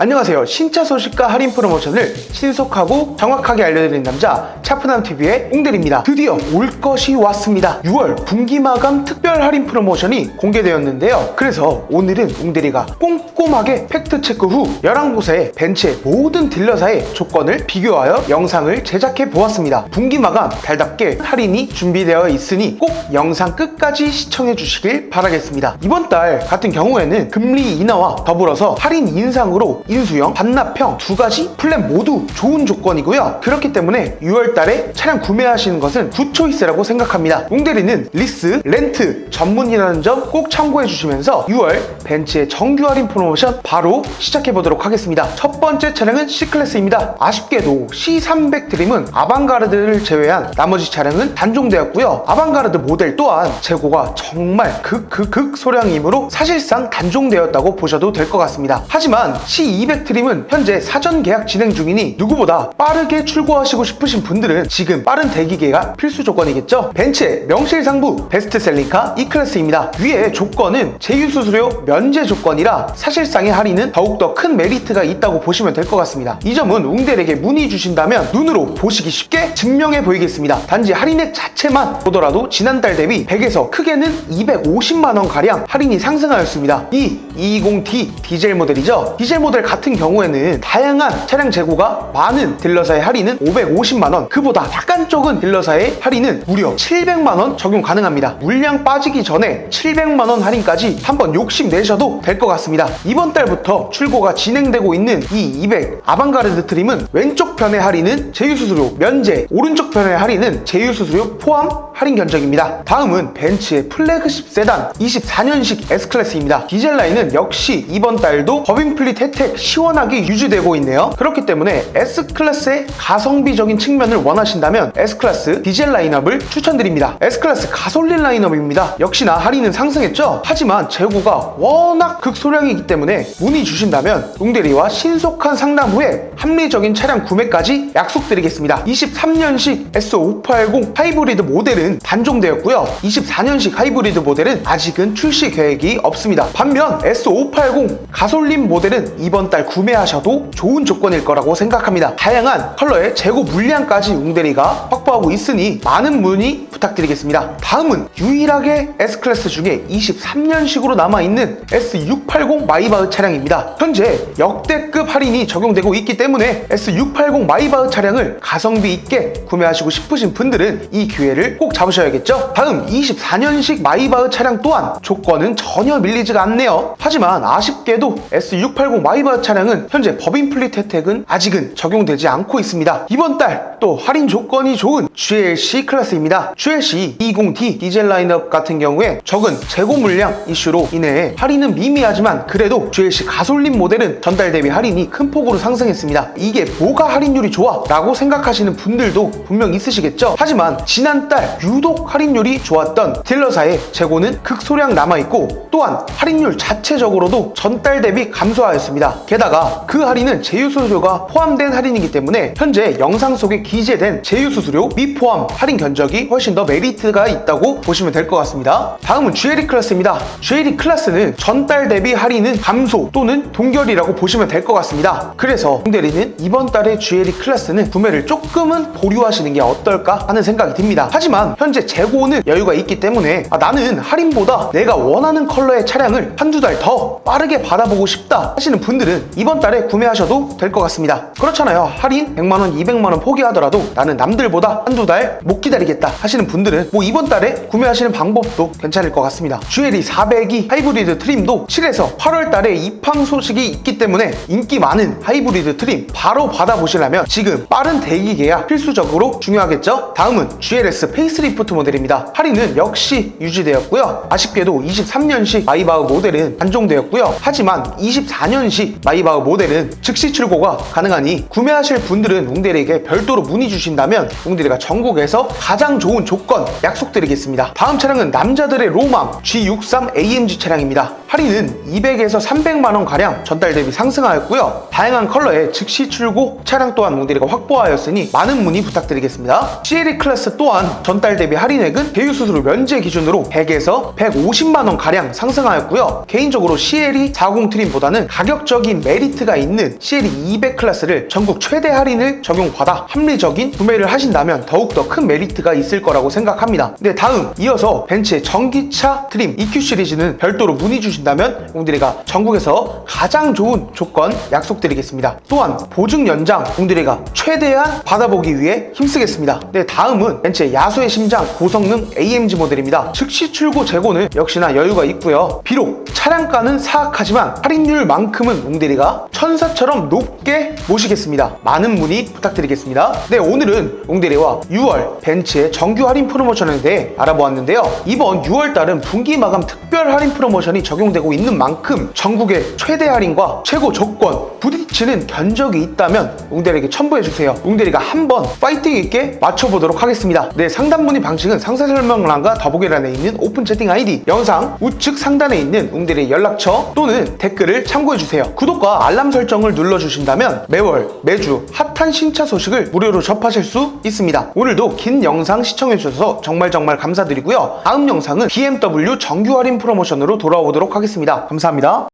안녕하세요. 신차 소식과 할인 프로모션을 신속하고 정확하게 알려드리는 남자 차프남TV의 옹들입니다. 드디어 올 것이 왔습니다. 6월 분기 마감 특별 할인 프로모션이 공개되었는데요. 그래서 오늘은 옹들이가 꼼꼼하게 팩트 체크 후 11곳의 벤츠의 모든 딜러사의 조건을 비교하여 영상을 제작해 보았습니다. 분기 마감 달답게 할인이 준비되어 있으니 꼭 영상 끝까지 시청해 주시길 바라겠습니다. 이번 달 같은 경우에는 금리 인하와 더불어서 할인 인상으로 인수형, 반납형 두 가지 플랜 모두 좋은 조건이고요. 그렇기 때문에 6월 달에 차량 구매하시는 것은 굿초이스라고 생각합니다. 웅대리는 리스, 렌트 전문이라는 점 꼭 참고해 주시면서 6월 벤츠의 정규 할인 프로모션 바로 시작해 보도록 하겠습니다. 첫 번째 차량은 C클래스입니다. 아쉽게도 C300 드림은 아방가르드를 제외한 나머지 차량은 단종되었고요. 아방가르드 모델 또한 재고가 정말 극극극 소량이므로 사실상 단종되었다고 보셔도 될 것 같습니다. 하지만 C200 트림은 현재 사전 계약 진행 중이니 누구보다 빠르게 출고하시고 싶으신 분들은 지금 빠른 대기계가 필수 조건이겠죠. 벤츠의 명실상부 베스트셀링카 E클래스입니다. 위의 조건은 제휴 수수료 면제 조건이라 사실상의 할인은 더욱더 큰 메리트가 있다고 보시면 될 것 같습니다. 이 점은 웅델에게 문의 주신다면 눈으로 보시기 쉽게 증명해 보이겠습니다. 단지 할인액 자체만 보더라도 지난달 대비 100에서 크게는 250만 원 가량 할인이 상승하였습니다. 이 220D 디젤 모델이죠. 디젤 모델 같은 경우에는 다양한 차량 재고가 많은 딜러사의 할인은 550만 원, 그보다 약간 적은 딜러사의 할인은 무려 700만 원 적용 가능합니다. 물량 빠지기 전에 700만 원 할인까지 한번 욕심 내셔도 될 것 같습니다. 이번 달부터 출고가 진행되고 있는 이 200 아방가르드 트림은 왼쪽 편의 할인은 제휴 수수료 면제, 오른쪽 편의 할인은 제휴 수수료 포함 할인 견적입니다. 다음은 벤츠의 플래그십 세단 24년식 S클래스입니다. 디젤 라인은 역시 이번 달도 법인 플릿 혜택 시원하게 유지되고 있네요. 그렇기 때문에 S클래스의 가성비적인 측면을 원하신다면 S클래스 디젤 라인업을 추천드립니다. S클래스 가솔린 라인업입니다. 역시나 할인은 상승했죠? 하지만 재고가 워낙 극소량이기 때문에 문의 주신다면 웅대리와 신속한 상담 후에 합리적인 차량 구매까지 약속드리겠습니다. 23년식 S580 하이브리드 모델은 단종되었고요. 24년식 하이브리드 모델은 아직은 출시 계획이 없습니다. 반면 S580 가솔린 모델은 이번 달 구매하셔도 좋은 조건일 거라고 생각합니다. 다양한 컬러의 재고 물량까지 웅대리가 확보하고 있으니 많은 문의 부탁드리겠습니다. 다음은 유일하게 S클래스 중에 23년식으로 남아있는 S680 마이바흐 차량입니다. 현재 역대급 할인이 적용되고 있기 때문에 S680 마이바흐 차량을 가성비 있게 구매하시고 싶으신 분들은 이 기회를 꼭 잡으셔야겠죠? 다음 24년식 마이바흐 차량 또한 조건은 전혀 밀리지가 않네요. 하지만 아쉽게도 S680 마이바흐 차량은 현재 법인 플릿 혜택은 아직은 적용되지 않고 있습니다. 이번 달 또 할인 조건이 좋은 GLC 클래스입니다. GLC 20D 디젤 라인업 같은 경우에 적은 재고 물량 이슈로 인해 할인은 미미하지만 그래도 GLC 가솔린 모델은 전달 대비 할인이 큰 폭으로 상승했습니다. 이게 뭐가 할인율이 좋아? 라고 생각하시는 분들도 분명 있으시겠죠? 하지만 지난달 유독 할인율이 좋았던 딜러사의 재고는 극소량 남아있고 또한 할인율 자체적으로도 전달 대비 감소하였습니다. 게다가 그 할인은 제휴수수료가 포함된 할인이기 때문에 현재 영상 속에 기재된 제휴수수료 미 포함 할인 견적이 훨씬 더 메리트가 있다고 보시면 될 것 같습니다. 다음은 GLE 클래스입니다. GLE 클래스는 전달 대비 할인은 감소 또는 동결이라고 보시면 될 것 같습니다. 그래서 홍대리는 이번 달의 GLE 클래스는 구매를 조금은 보류하시는 게 어떨까 하는 생각이 듭니다. 하지만 현재 재고는 여유가 있기 때문에 아, 나는 할인보다 내가 원하는 컬러의 차량을 한두 달 더 빠르게 받아보고 싶다 하시는 분들은 이번 달에 구매하셔도 될 것 같습니다. 그렇잖아요. 할인 100만원, 200만원 포기하더라도 나는 남들보다 한두 달 못 기다리겠다 하시는 분들은 뭐 이번 달에 구매하시는 방법도 괜찮을 것 같습니다. GLE 400이 하이브리드 트림도 7에서 8월 달에 입항 소식이 있기 때문에 인기 많은 하이브리드 트림 바로 받아보시려면 지금 빠른 대기 계약 필수적으로 중요하겠죠? 다음은 GLS 페이스리프트 모델입니다. 할인은 역시 유지되었고요. 아쉽게도 23년식 마이바흐 모델은 단종되었고요. 하지만 24년식 마이바흐 모델은 즉시 출고가 가능하니 구매하실 분들은 웅대리에게 별도로 문의 주신다면 웅대리가 전국에서 가장 좋은 조건 약속드리겠습니다. 다음 차량은 남자들의 로망 G63 AMG 차량입니다. 할인은 200에서 300만 원 가량 전달 대비 상승하였고요. 다양한 컬러의 즉시 출고 차량 또한 웅대리가 확보하였으니 많은 문의 부탁드리겠습니다. CLE 클래스 또한 전달 대비 할인액은 대유 수수료 면제 기준으로 100에서 150만 원 가량 상승하였고요. 개인적으로 CLE 40 트림보다는 가격적인 합리적인 메리트가 있는 CLE 200 클래스를 전국 최대 할인을 적용받아 합리적인 구매를 하신다면 더욱더 큰 메리트가 있을 거라고 생각합니다. 네, 다음 이어서 벤츠의 전기차 트림 EQ 시리즈는 별도로 문의 주신다면 웅드리가 전국에서 가장 좋은 조건 약속드리겠습니다. 또한 보증 연장 웅드리가 최대한 받아보기 위해 힘쓰겠습니다. 네, 다음은 벤츠의 야수의 심장 고성능 AMG 모델입니다. 즉시 출고 재고는 역시나 여유가 있고요. 비록 차량가는 사악하지만 할인율만큼은 웅대리가 천사처럼 높게 모시겠습니다. 많은 문의 부탁드리겠습니다. 네, 오늘은 웅대리와 6월 벤츠의 정규 할인 프로모션에 대해 알아보았는데요. 이번 6월 달은 분기 마감 특별 할인 프로모션이 적용되고 있는 만큼 전국의 최대 할인과 최고 조건 부딪히는 견적이 있다면 웅대리에게 첨부해주세요. 웅대리가 한번 파이팅 있게 맞춰보도록 하겠습니다. 네, 상담 문의 방식은 상세 설명란과 더보기란에 있는 오픈 채팅 아이디, 영상 우측 상단에 있는 웅대리의 연락처 또는 댓글을 참고해주세요. 구독과 알람 설정을 눌러주신다면 매월, 매주 핫한 신차 소식을 무료로 접하실 수 있습니다. 오늘도 긴 영상 시청해주셔서 정말 정말 감사드리고요. 다음 영상은 BMW 정규 할인 프로모션으로 돌아오도록 하겠습니다. 감사합니다.